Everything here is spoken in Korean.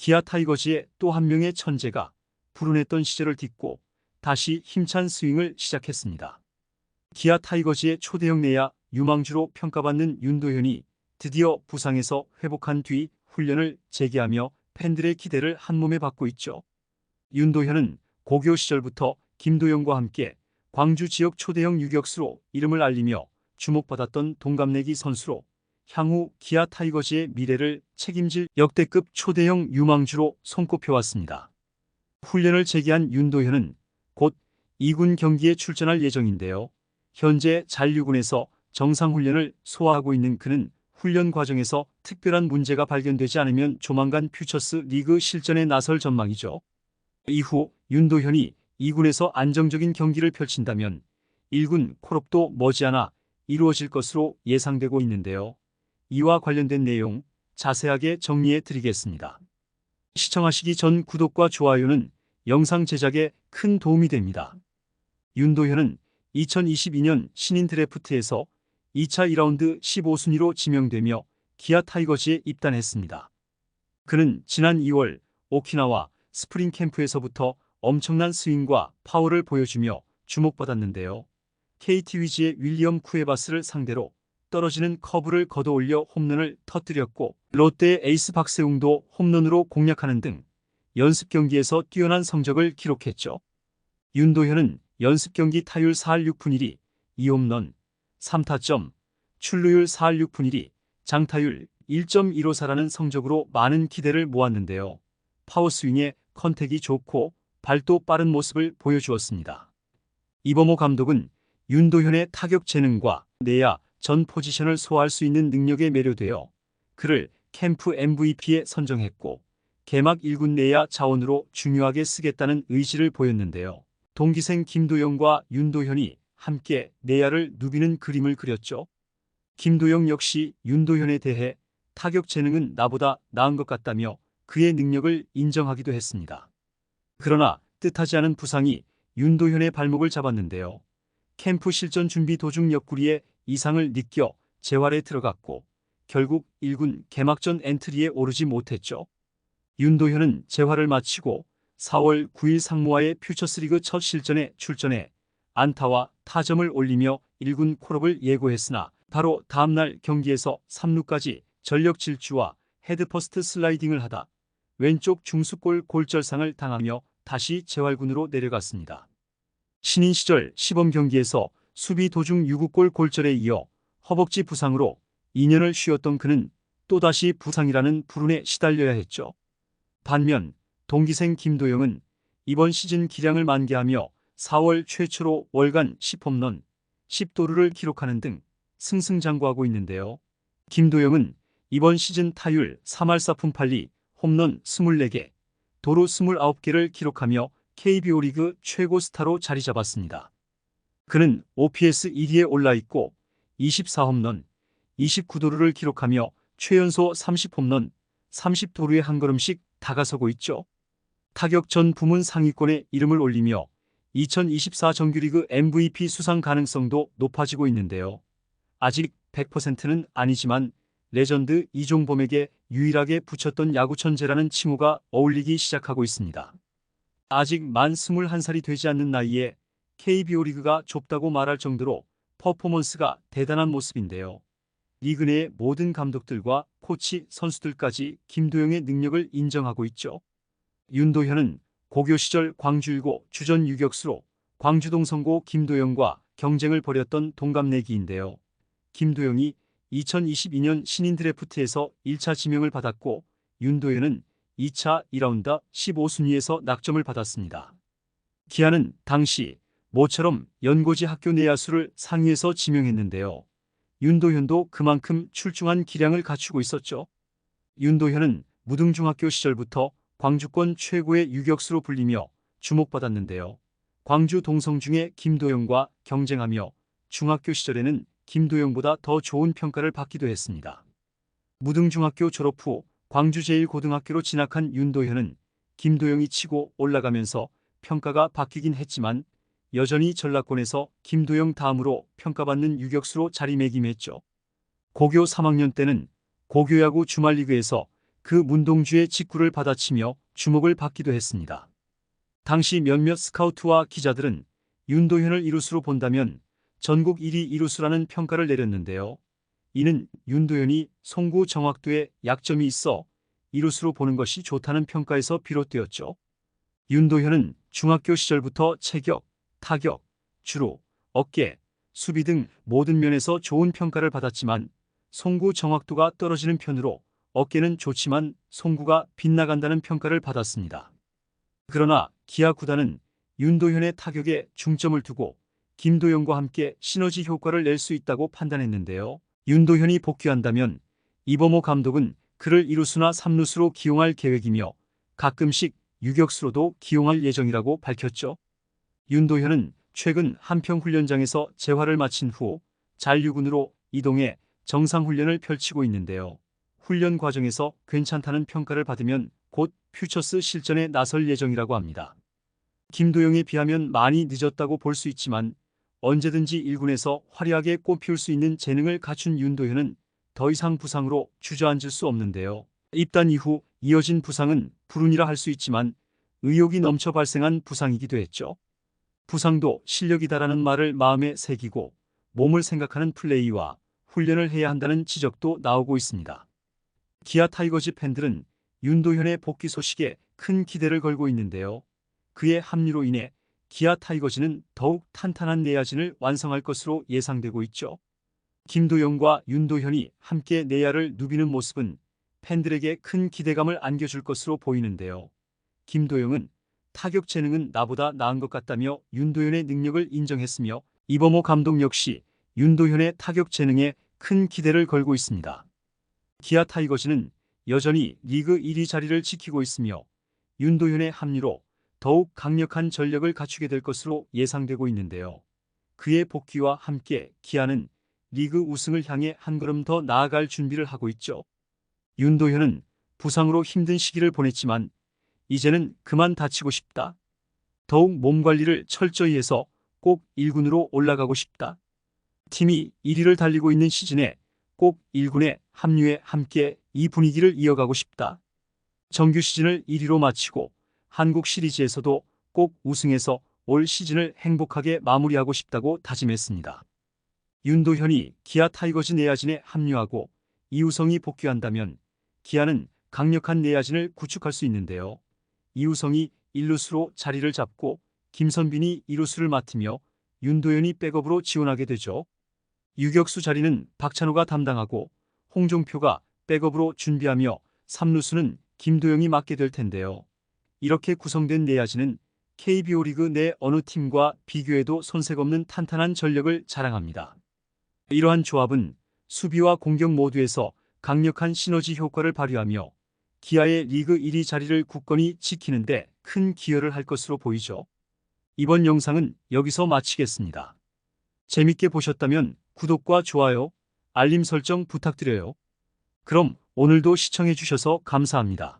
기아 타이거즈의 또 한 명의 천재가 불운했던 시절을 딛고 다시 힘찬 스윙을 시작했습니다. 기아 타이거즈의 초대형 내야 유망주로 평가받는 윤도현이 드디어 부상에서 회복한 뒤 훈련을 재개하며 팬들의 기대를 한몸에 받고 있죠. 윤도현은 고교 시절부터 김도영과 함께 광주 지역 초대형 유격수로 이름을 알리며 주목받았던 동갑내기 선수로 향후 기아 타이거즈의 미래를 책임질 역대급 초대형 유망주로 손꼽혀왔습니다. 훈련을 재개한 윤도현은 곧 2군 경기에 출전할 예정인데요. 현재 잔류군에서 정상훈련을 소화하고 있는 그는 훈련 과정에서 특별한 문제가 발견되지 않으면 조만간 퓨처스 리그 실전에 나설 전망이죠. 이후 윤도현이 2군에서 안정적인 경기를 펼친다면 1군 콜업도 머지않아 이루어질 것으로 예상되고 있는데요. 이와 관련된 내용 자세하게 정리해 드리겠습니다. 시청하시기 전 구독과 좋아요는 영상 제작에 큰 도움이 됩니다. 윤도현은 2022년 신인 드래프트에서 2차 1라운드 15순위로 지명되며 기아 타이거즈에 입단했습니다. 그는 지난 2월 오키나와 스프링 캠프에서부터 엄청난 스윙과 파워를 보여주며 주목받았는데요. KT 위즈의 윌리엄 쿠에바스를 상대로 떨어지는 커브를 걷어올려 홈런을 터뜨렸고 롯데의 에이스 박세웅도 홈런으로 공략하는 등 연습 경기에서 뛰어난 성적을 기록했죠. 윤도현은 연습 경기 타율 4할 6푼 1리, 2홈런, 3타점, 출루율 4할 6푼 1리, 장타율 1.154라는 성적으로 많은 기대를 모았는데요. 파워스윙에 컨택이 좋고 발도 빠른 모습을 보여주었습니다. 이범호 감독은 윤도현의 타격 재능과 내야 전 포지션을 소화할 수 있는 능력에 매료되어 그를 캠프 MVP에 선정했고 개막 1군 내야 자원으로 중요하게 쓰겠다는 의지를 보였는데요. 동기생 김도영과 윤도현이 함께 내야를 누비는 그림을 그렸죠. 김도영 역시 윤도현에 대해 타격 재능은 나보다 나은 것 같다며 그의 능력을 인정하기도 했습니다. 그러나 뜻하지 않은 부상이 윤도현의 발목을 잡았는데요. 캠프 실전 준비 도중 옆구리에 이상을 느껴 재활에 들어갔고 결국 1군 개막전 엔트리에 오르지 못했죠. 윤도현은 재활을 마치고 4월 9일 상무와의 퓨처스리그 첫 실전에 출전해 안타와 타점을 올리며 1군 콜업을 예고했으나 바로 다음날 경기에서 3루까지 전력 질주와 헤드퍼스트 슬라이딩을 하다 왼쪽 중수골 골절상을 당하며 다시 재활군으로 내려갔습니다. 신인 시절 시범 경기에서 수비 도중 6구골 골절에 이어 허벅지 부상으로 2년을 쉬었던 그는 또다시 부상이라는 불운에 시달려야 했죠. 반면 동기생 김도영은 이번 시즌 기량을 만개하며 4월 최초로 월간 10홈런, 10도루를 기록하는 등 승승장구하고 있는데요. 김도영은 이번 시즌 타율 3할 4푼 8리, 홈런 24개, 도루 29개를 기록하며 KBO 리그 최고 스타로 자리 잡았습니다. 그는 OPS 1위에 올라 있고 24홈런, 29도루를 기록하며 최연소 30홈런, 30도루에 한 걸음씩 다가서고 있죠. 타격 전 부문 상위권에 이름을 올리며 2024 정규리그 MVP 수상 가능성도 높아지고 있는데요. 아직 100%는 아니지만 레전드 이종범에게 유일하게 붙였던 야구 천재라는 칭호가 어울리기 시작하고 있습니다. 아직 만 21살이 되지 않는 나이에 KBO 리그가 좁다고 말할 정도로 퍼포먼스가 대단한 모습인데요. 리그 내 모든 감독들과 코치, 선수들까지 김도영의 능력을 인정하고 있죠. 윤도현은 고교 시절 광주일고 주전 유격수로 광주동 성고 김도영과 경쟁을 벌였던 동갑내기인데요. 김도영이 2022년 신인 드래프트에서 1차 지명을 받았고 윤도현은 2차 1라운드 15순위에서 낙점을 받았습니다. 기아는 당시 모처럼 연고지 학교 내 야수를 상위에서 지명했는데요. 윤도현도 그만큼 출중한 기량을 갖추고 있었죠. 윤도현은 무등중학교 시절부터 광주권 최고의 유격수로 불리며 주목받았는데요. 광주 동성중의 김도영과 경쟁하며 중학교 시절에는 김도영보다 더 좋은 평가를 받기도 했습니다. 무등중학교 졸업 후 광주 제1고등학교로 진학한 윤도현은 김도영이 치고 올라가면서 평가가 바뀌긴 했지만 여전히 전라권에서 김도영 다음으로 평가받는 유격수로 자리매김했죠. 고교 3학년 때는 고교야구 주말리그에서 그 문동주의 직구를 받아치며 주목을 받기도 했습니다. 당시 몇몇 스카우트와 기자들은 윤도현을 이루수로 본다면 전국 1위 이루수라는 평가를 내렸는데요. 이는 윤도현이 송구 정확도에 약점이 있어 이루수로 보는 것이 좋다는 평가에서 비롯되었죠. 윤도현은 중학교 시절부터 체격, 타격, 주로 어깨, 수비 등 모든 면에서 좋은 평가를 받았지만 송구 정확도가 떨어지는 편으로 어깨는 좋지만 송구가 빗나간다는 평가를 받았습니다. 그러나 기아 구단은 윤도현의 타격에 중점을 두고 김도영과 함께 시너지 효과를 낼 수 있다고 판단했는데요. 윤도현이 복귀한다면 이범호 감독은 그를 2루수나 3루수로 기용할 계획이며 가끔씩 유격수로도 기용할 예정이라고 밝혔죠. 윤도현은 최근 한평훈련장에서 재활을 마친 후 잔류군으로 이동해 정상훈련을 펼치고 있는데요. 훈련 과정에서 괜찮다는 평가를 받으면 곧 퓨처스 실전에 나설 예정이라고 합니다. 김도영에 비하면 많이 늦었다고 볼 수 있지만 언제든지 1군에서 화려하게 꽃피울 수 있는 재능을 갖춘 윤도현은 더 이상 부상으로 주저앉을 수 없는데요. 입단 이후 이어진 부상은 불운이라 할 수 있지만 의욕이 넘쳐 발생한 부상이기도 했죠. 부상도 실력이다라는 말을 마음에 새기고 몸을 생각하는 플레이와 훈련을 해야 한다는 지적도 나오고 있습니다. 기아 타이거즈 팬들은 윤도현의 복귀 소식에 큰 기대를 걸고 있는데요. 그의 합류로 인해 기아 타이거즈는 더욱 탄탄한 내야진을 완성할 것으로 예상되고 있죠. 김도영과 윤도현이 함께 내야를 누비는 모습은 팬들에게 큰 기대감을 안겨줄 것으로 보이는데요. 김도영은 타격 재능은 나보다 나은 것 같다며 윤도현의 능력을 인정했으며 이범호 감독 역시 윤도현의 타격 재능에 큰 기대를 걸고 있습니다. 기아 타이거즈는 여전히 리그 1위 자리를 지키고 있으며 윤도현의 합류로 더욱 강력한 전력을 갖추게 될 것으로 예상되고 있는데요. 그의 복귀와 함께 기아는 리그 우승을 향해 한 걸음 더 나아갈 준비를 하고 있죠. 윤도현은 부상으로 힘든 시기를 보냈지만 이제는 그만 다치고 싶다. 더욱 몸 관리를 철저히 해서 꼭 1군으로 올라가고 싶다. 팀이 1위를 달리고 있는 시즌에 꼭 1군에 합류해 함께 이 분위기를 이어가고 싶다. 정규 시즌을 1위로 마치고 한국 시리즈에서도 꼭 우승해서 올 시즌을 행복하게 마무리하고 싶다고 다짐했습니다. 윤도현이 기아 타이거즈 내야진에 합류하고 이우성이 복귀한다면 기아는 강력한 내야진을 구축할 수 있는데요. 이우성이 1루수로 자리를 잡고 김선빈이 2루수를 맡으며 윤도현이 백업으로 지원하게 되죠. 유격수 자리는 박찬호가 담당하고 홍종표가 백업으로 준비하며 3루수는 김도영이 맡게 될 텐데요. 이렇게 구성된 내야진은 KBO 리그 내 어느 팀과 비교해도 손색 없는 탄탄한 전력을 자랑합니다. 이러한 조합은 수비와 공격 모두에서 강력한 시너지 효과를 발휘하며 기아의 리그 1위 자리를 굳건히 지키는데 큰 기여를 할 것으로 보이죠. 이번 영상은 여기서 마치겠습니다. 재밌게 보셨다면 구독과 좋아요, 알림 설정 부탁드려요. 그럼 오늘도 시청해주셔서 감사합니다.